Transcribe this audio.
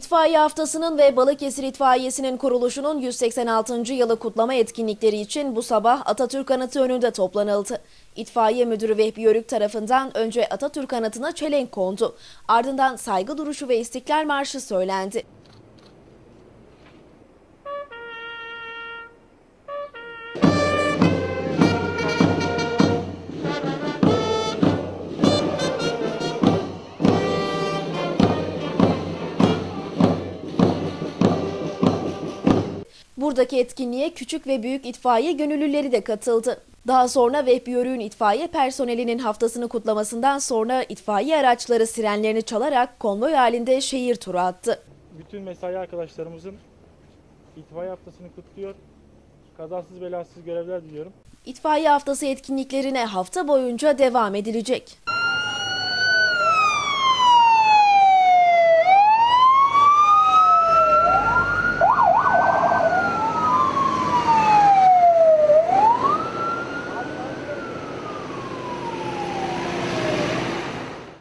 İtfaiye Haftası'nın ve Balıkesir İtfaiyesi'nin kuruluşunun 186. yılı kutlama etkinlikleri için bu sabah Atatürk Anıtı önünde toplanıldı. İtfaiye Müdürü Vehbi Yörük tarafından önce Atatürk Anıtı'na çelenk kondu. Ardından saygı duruşu ve İstiklal Marşı söylendi. Buradaki etkinliğe küçük ve büyük itfaiye gönüllüleri de katıldı. Daha sonra Vehbi Yörük'ün itfaiye personelinin haftasını kutlamasından sonra itfaiye araçları sirenlerini çalarak konvoy halinde şehir turu attı. Bütün mesai arkadaşlarımızın itfaiye haftasını kutluyor. Kazasız belasız görevler diliyorum. İtfaiye haftası etkinliklerine hafta boyunca devam edilecek.